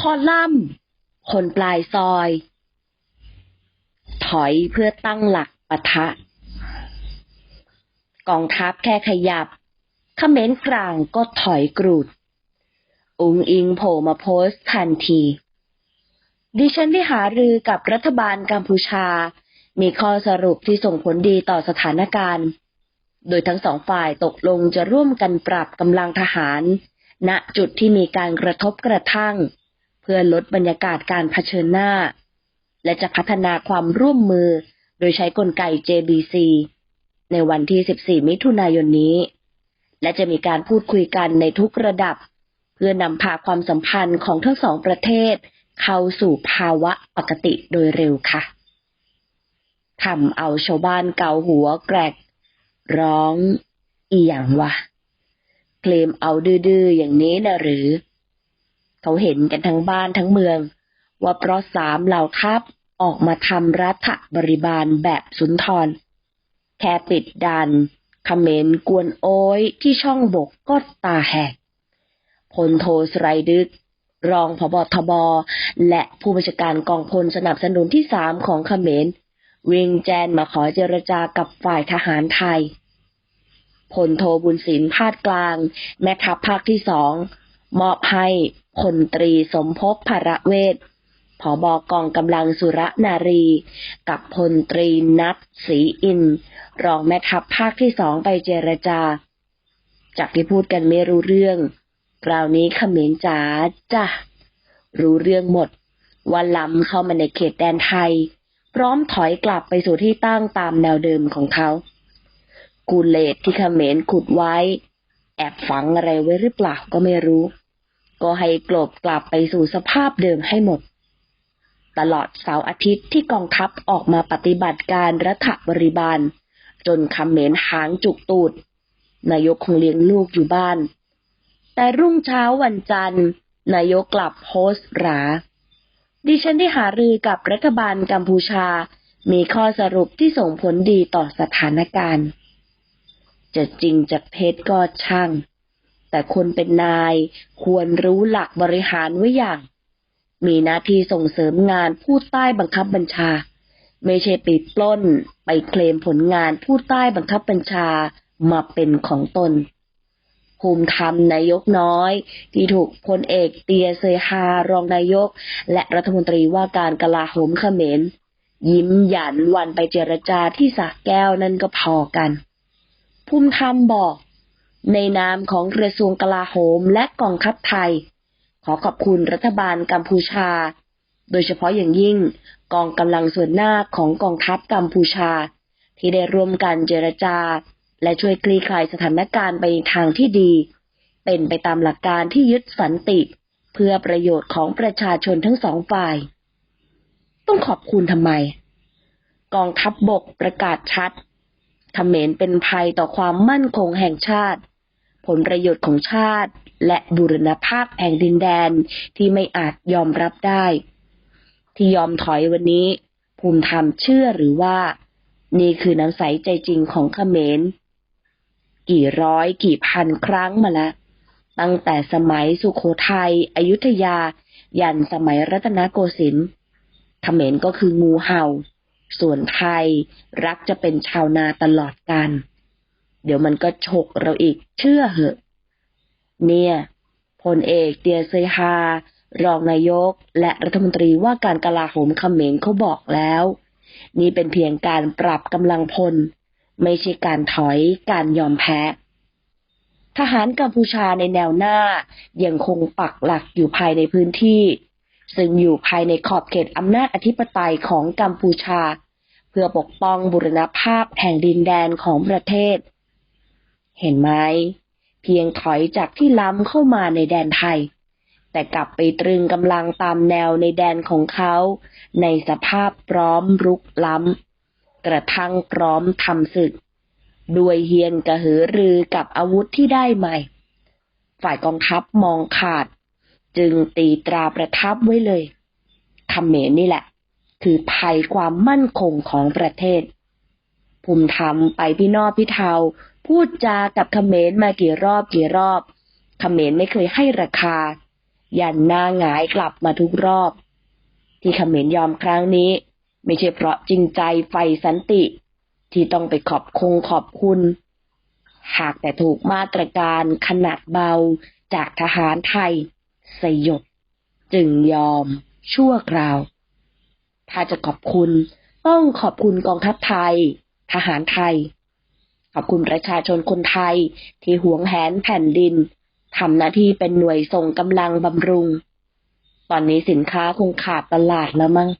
คอลัมน์ คนปลายซอย ถอยเพื่อตั้งหลักปะทะ กองทัพแค่ขยับเขมรกลางก็ถอยกรูด อุงอิงโผล่มาโพสต์ทันที ดิฉันได้หารือกับรัฐบาลกัมพูชา มีข้อสรุปที่ส่งผลดีต่อสถานการณ์ โดยทั้งสองฝ่ายตกลงจะร่วมกันปรับกำลังทหาร ณจุดที่มีการกระทบกระทั่ง พื่อลดบรรยากาศการเผชิญหน้า และจะพัฒนาความร่วมมือโดยใช้กลไก JBC ในวันที่ 14 มิถุนายนนี้ และจะมีการพูดคุยกันในทุกระดับ เพื่อนำพาความสัมพันธ์ของทั้งสองประเทศ เข้าสู่ภาวะปกติโดยเร็วค่ะทำเอาชาวบ้านเกาหัวแกรก ร้องอีหยังวะ เคลมเอาดื้อๆอย่างนี้นะหรือ เขาเห็นกันทั้งบ้านทั้งเมือง ว่าเพราะสามเหล่าทัพออกมาทำรัฐบริบาลแบบสุนทร แค่ปิดดันขเขมรกวนโอ้ยที่ช่องบกก็ตาแหกพลโทสไรดึก รองพบทบ และผู้บัญชาการกองพลสนับสนุนที่สามของขเขมรวิ่งแจนมาขอเจรจากับฝ่ายทหารไทยพลโทบุญศิลป์พาดกลาง แม่ทัพภาคที่สอง มอบให้พลตรีสมภพภระเวทผอบอกองกำลังสุรนารี กับพลตรีนัทศรีอิน รองแม่ทัพภาคที่สองไปเจรจา จากที่พูดกันไม่รู้เรื่อง คราวนี้เขมรจ๋าจ้ะรู้เรื่องหมดว่าล้ำเข้ามาในเขตแดนไทย พร้อมถอยกลับไปสู่ที่ตั้งตามแนวเดิมของเขากูเลตที่เขมรขุดไว้ แอบฝังอะไรไว้หรือเปล่าก็ไม่รู้ ก็ให้กลบกลับไปสู่สภาพเดิมให้หมด ตลอดเสาร์อาทิตย์ที่กองทัพออกมาปฏิบัติการรัฐบริบาล จนคำเขมรหางจุกตูด นายกคงเลี้ยงลูกอยู่บ้าน แต่รุ่งเช้าวันจันทร์ นายกกลับโพสต์หรา ดิฉันได้หารือกับรัฐบาลกัมพูชา มีข้อสรุปที่ส่งผลดีต่อสถานการณ์ จะจริงจะเท็จก็ช่าง แต่คนเป็นนายควรรู้หลักบริหารไว้อย่าง มีหน้าที่ส่งเสริมงานผู้ใต้บังคับบัญชา ไม่ใช่ไปปล้น ไปเคลมผลงานผู้ใต้บังคับบัญชามาเป็นของตน ภูมิธรรมนายกน้อย ที่ถูกพลเอกเตียเซฮารองนายก และรัฐมนตรีว่าการกลาโหมเขมรยิ้มหยันวันไปเจรจาที่สระแก้วนั่นก็พอกัน ภูมิธรรมบอก ในนามของกระทรวงกลาโหมและกองทัพไทย ขอขอบคุณรัฐบาลกัมพูชา โดยเฉพาะอย่างยิ่งกองกำลังส่วนหน้าของกองทัพกัมพูชา ที่ได้ร่วมกันเจรจา และช่วยคลี่คลายสถานการณ์ไปทางที่ดี เป็นไปตามหลักการที่ยึดสันติ เพื่อประโยชน์ของประชาชนทั้งสองฝ่าย ต้องขอบคุณทำไม กองทัพบบกประกาศชัด เขมรเป็นภัยต่อความมั่นคงแห่งชาติ ผลประโยชน์ของชาติ และบุรณภาพแห่งดินแดนที่ไม่อาจยอมรับได้ ที่ยอมถอยวันนี้ ภูมิธรรมเชื่อหรือว่า นี่คือน้ำใสใจจริงของเขมร กี่ร้อยกี่พันครั้งมาแล้วตั้งแต่สมัยสุขโขทยัยอยุธยา ยันสมัยรัตนโกสินทร์เขมรก็คืองูเห่า ส่วนไทยรักจะเป็นชาวนาตลอดกัน เดี๋ยวมันก็ฉกเราอีกเชื่อเหอะ เนี่ยพลเอกเตียเซฮารองนายกและรัฐมนตรีว่าการกลาโหมเขมรเขาบอกแล้ว นี่เป็นเพียงการปรับกำลังพล ไม่ใช่การถอยการยอมแพ้ ทหารกัมพูชาในแนวหน้ายังคงปักหลักอยู่ภายในพื้นที่ ซึ่งอยู่ภายในขอบเขตอำนาจอธิปไตยของกัมพูชา เพื่อปกป้องบุรณภาพแห่งดินแดนของประเทศ เห็นไหม เพียงถอยจากที่ล้ำเข้ามาในแดนไทย แต่กลับไปตรึงกำลังตามแนวในแดนของเขา ในสภาพพร้อมรุกล้ำ กระทั่งพร้อมทำศึก ด้วยเฮียนกระหือรือกับอาวุธที่ได้ใหม่ ฝ่ายกองทัพมองขาด จึงตีตราประทับไว้เลยคำเขมรนี่แหละ คือภัยความมั่นคงของประเทศ ภูมิธรรมไปพี่นอพี่เทา พูดจากับเขมรมากี่รอบกี่รอบเขมรไม่เคยให้ราคา ยันหน้าหงายกลับมาทุกรอบ ที่เขมรยอมครั้งนี้ ไม่ใช่เพราะจริงใจไฟสันติ ที่ต้องไปขอบคงขอบคุณ หากแต่ถูกมาตรการขนาดเบาจากทหารไทย สยบ จึงยอมชั่วคราว ถ้าจะขอบคุณ ต้องขอบคุณกองทัพไทย ทหารไทย ขอบคุณประชาชนคนไทย ที่หวงแหนแผ่นดินทำหน้าที่เป็นหน่วยส่งกำลังบำรุง ตอนนี้สินค้าคงขาดตลาดแล้วมั้ง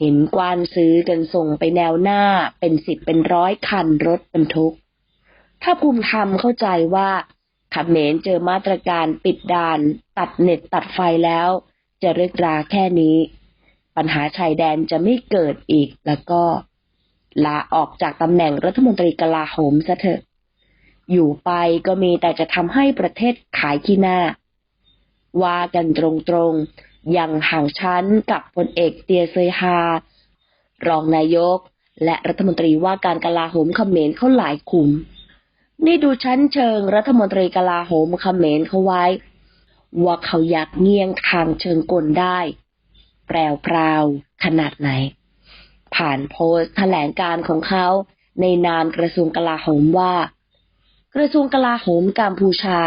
เห็นกวานซื้อกันส่งไปแนวหน้าเป็นสิบเป็นร้อยคันรถบรรทุก ถ้าภูมิธรรมเข้าใจว่าขเมรเจอมาตรการปิดด่าน ตัดเน็ตตัดไฟแล้ว จะเลิกราแค่นี้ ปัญหาชายแดนจะไม่เกิดอีก แล้วก็ลาออกจากตำแหน่งรัฐมนตรีกลาโหมซะเถอะ อยู่ไปก็มีแต่จะทำให้ประเทศขายขี้หน้า ว่ากันตรงๆยังห่างชั้นกับพลเอกเตียเซยฮารองนายก และรัฐมนตรีว่าการกลาโหมเขมรเขาหลายขุม นี่ดูชั้นเชิงรัฐมนตรีกลาโหมเขมรเขาไว้ ว่าเขาอยากเงียงทางเชิงกลได้ ปรวพราวขนาดไหน ผ่านโพสต์แถลงการของเขาในนามกระทรวงกลาโหมว่า กระทรวงกลาโหมกัมพูชา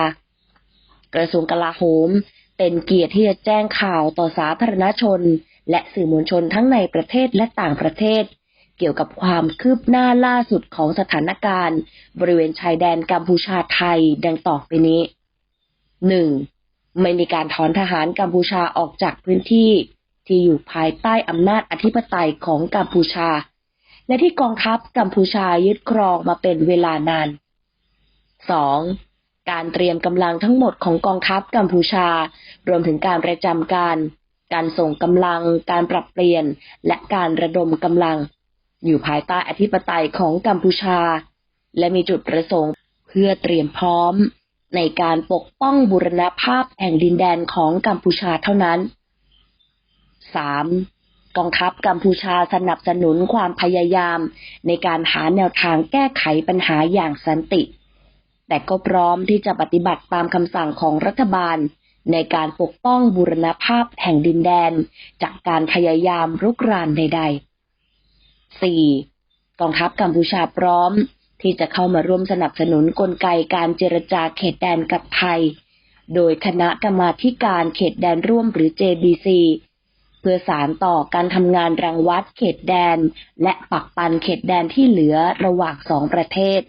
กระทรวงกลาโหมเป็นเกียรติที่จะแจ้งข่าวต่อสาธารณชน และสื่อมวลชนทั้งในประเทศและต่างประเทศ เกี่ยวกับความคืบหน้าล่าสุดของสถานการณ์ บริเวณชายแดนกัมพูชาไทยดังต่อไปนี้ 1. ไม่มีการถอนทหารกัมพูชาออกจากพื้นที่ ที่อยู่ภายใต้อำนาจอธิปไตยของกัมพูชา และที่กองทัพกัมพูชายึดครองมาเป็นเวลานาน 2. การเตรียมกำลังทั้งหมดของกองทัพกัมพูชา รวมถึงการประจำการ การส่งกำลัง การปรับเปลี่ยน และการระดมกำลัง อยู่ภายใต้อธิปไตยของกัมพูชา และมีจุดประสงค์เพื่อเตรียมพร้อมในการปกป้องบุรณภาพแห่งดินแดนของกัมพูชาเท่านั้น 3. กองทัพกัมพูชาสนับสนุนความพยายาม ในการหาแนวทางแก้ไขปัญหาอย่างสันติ แต่ก็พร้อมที่จะปฏิบัติตามคำสั่งของรัฐบาล ในการปกป้องบูรณภาพแห่งดินแดน จากการพยายามรุกรานใดๆ 4. กองทัพกัมพูชาพร้อม ที่จะเข้ามาร่วมสนับสนุนกลไกการเจรจาเขตแดนกับไทย โดยคณะกรรมาการเขตแดนร่วมหรือ JBC พื่อสารต่อการทำงานรังวัดเขตแดน และปักปันเขตแดนที่เหลือระหว่างสองประเทศ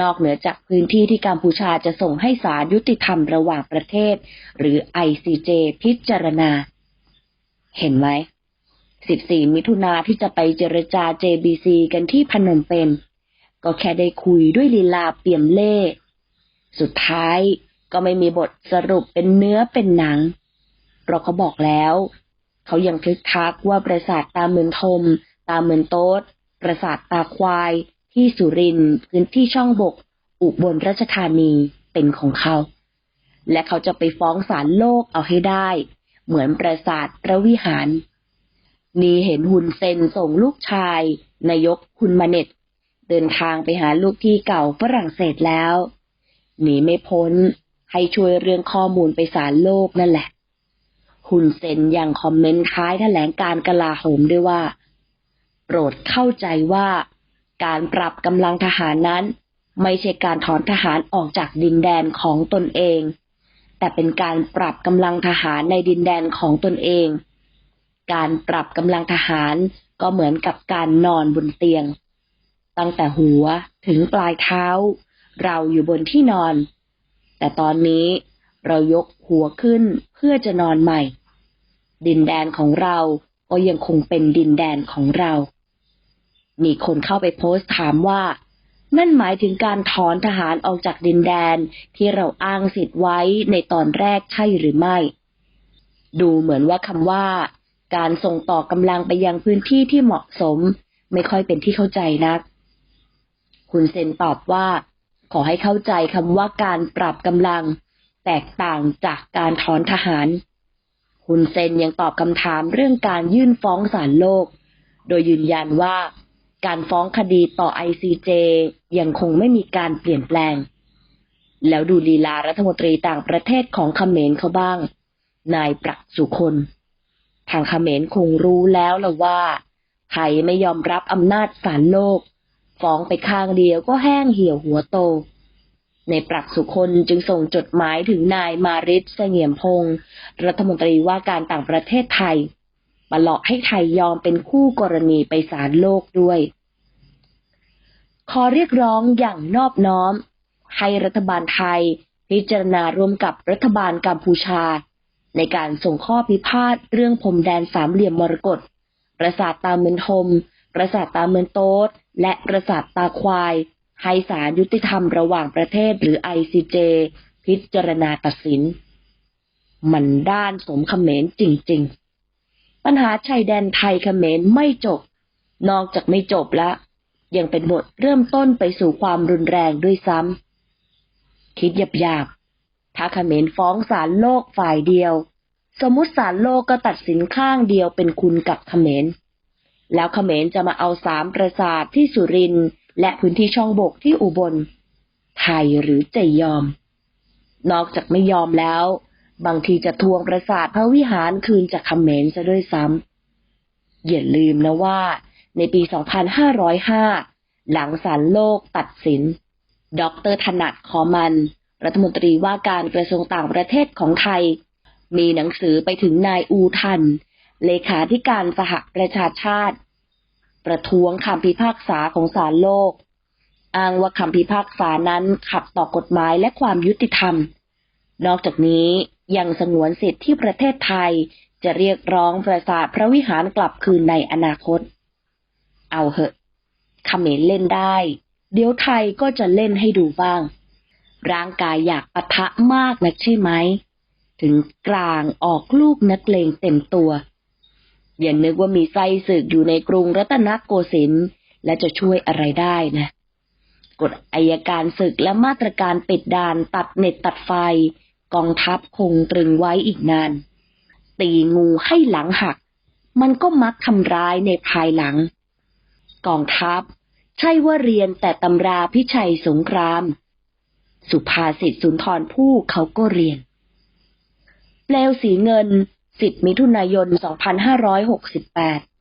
นอกเหนือจากพื้นที่ที่กัมพูชาจะส่งให้ศาลยุติธรรมระหว่างประเทศ หรือ ICJ พิจารณา เห็นไหม 14 มิถุนาที่จะไปเจรจา JBC กันที่พนมเปญก็แค่ได้คุยด้วยลีลาเปี่ยมเล่สุดท้ายก็ไม่มีบทสรุปเป็นเนื้อเป็นหนังเราเขาบอกแล้ว เขายังทึกทักว่าปราสาทตาเมือนทม ตาเมือนโต๊ดปราสาทตาควาย ที่สุรินพื้นที่ช่องบก อุบลราชธานีเป็นของเขา และเขาจะไปฟ้องศาลโลกเอาให้ได้ เหมือนปราสาทพระวิหาร นี่เห็นหุนเซนส่งลูกชายนายกคุณมาเน็ต เดินทางไปหาลูกที่เก่าฝรั่งเศสแล้วหนีไม่พ้นให้ช่วยเรื่องข้อมูลไปศาลโลกนั่นแหละ หุนเซนยังคอมเมนต์ท้ายแถลงการกลาโหมด้วยว่า โปรดเข้าใจว่าการปรับกำลังทหารนั้น ไม่ใช่การถอนทหารออกจากดินแดนของตนเอง แต่เป็นการปรับกำลังทหารในดินแดนของตนเอง การปรับกำลังทหารก็เหมือนกับการนอนบนเตียง ตั้งแต่หัวถึงปลายเท้า เราอยู่บนที่นอน แต่ตอนนี้เรายกหัวขึ้นเพื่อจะนอนใหม่ ดินแดนของเราก็ยังคงเป็นดินแดนของเรา มีคนเข้าไปโพสต์ถามว่า นั่นหมายถึงการถอนทหารออกจากดินแดนที่เราอ้างสิทธิ์ไว้ในตอนแรกใช่หรือไม่ ดูเหมือนว่าคำว่า การส่งต่อกำลังไปยังพื้นที่ที่เหมาะสม ไม่ค่อยเป็นที่เข้าใจนัก คุณเซนตอบว่า ขอให้เข้าใจคำว่าการปรับกำลัง แตกต่างจากการถอนทหาร คุณเซนยังตอบคำถามเรื่องการยื่นฟ้องศาลโลก โดยยืนยันว่าการฟ้องคดีต่อ ICJ ยังคงไม่มีการเปลี่ยนแปลง แล้วดูลีลารัฐมนตรีต่างประเทศของเขมรเขาบ้าง นายปรักสุคน ทางเขมรคงรู้แล้วละว่าไทยไม่ยอมรับอำนาจศาลโลก ฟ้องไปข้างเดียวก็แห้งเหี่ยวหัวโต ในปรักสุคนจึงส่งจดหมายถึงนายมาริศเสงี่ยมพงศ์รัฐมนตรีว่าการต่างประเทศไทยมาหลอกให้ไทยยอมเป็นคู่กรณีไปศาลโลกด้วย ขอเรียกร้องอย่างนอบน้อม ให้รัฐบาลไทย พิจารณาร่วมกับรัฐบาลกัมพูชา ในการส่งข้อพิพาทเรื่องพรมแดนสามเหลี่ยมมรกตปราสาทตาเมืองทม ปราสาทตาเมืองโต๊ดและปราสาทตาควาย ให้ศาลยุติธรรมระหว่างประเทศหรือ ICJ พิจารณาตัดสิน มันด้านสมเขมรจริง ๆ ปัญหาชายแดนไทยเขมรไม่จบ นอกจากไม่จบแล้วยังเป็นบทเริ่มต้นไปสู่ความรุนแรงด้วยซ้ำคิดหยาบๆถ้าเขมรฟ้องศาลโลกฝ่ายเดียว สมมติศาลโลกก็ตัดสินข้างเดียวเป็นคุณกับเขมรแล้วเขมรจะมาเอาสามประสาทที่สุรินทร์ และพื้นที่ช่องบกที่อุบล ไทยหรือจะยอม นอกจากไม่ยอมแล้ว บางทีจะทวงประสาทพระวิหารคืนจากคำเมรซะด้วยซ้ำอย่าลืมนะว่า ในปี 2505 หลังศาลโลกตัดสินดรถนัดคอมัน รัฐมนตรีว่าการกระทรวงต่างประเทศของไทย มีหนังสือไปถึงนายอูทัน เลขาธิการสหประชาชาติ ประท้วงคำพิพากษาของศาลโลก อ้างว่าคำพิพากษานั้นขัดต่อกฎหมายและความยุติธรรม นอกจากนี้ยังสงวนสิทธิ์ที่ประเทศไทยจะเรียกร้องประสาทพระวิหารกลับคืนในอนาคต เอาเหอะเขมรเล่นได้ เดี๋ยวไทยก็จะเล่นให้ดูบ้าง ร่างกายอยากปะทะมากนักใช่ไหม ถึงกลางออกลูกนักเลงเต็มตัว อย่านึกว่ามีไส้ศึกอยู่ในกรุงรัตนโกสินทร์และจะช่วยอะไรได้นะกฎอายการศึกและมาตรการปิดด่านตัดเน็ตตัดไฟ กองทัพคงตรึงไว้อีกนาน ตีงูให้หลังหัก มันก็มักทำร้ายในภายหลัง กองทัพ ใช่ว่าเรียนแต่ตำราพิชัยสงคราม สุภาษิตสุนทรภู่เขาก็เรียน เปลวสีเงิน 10 มิถุนายน 2568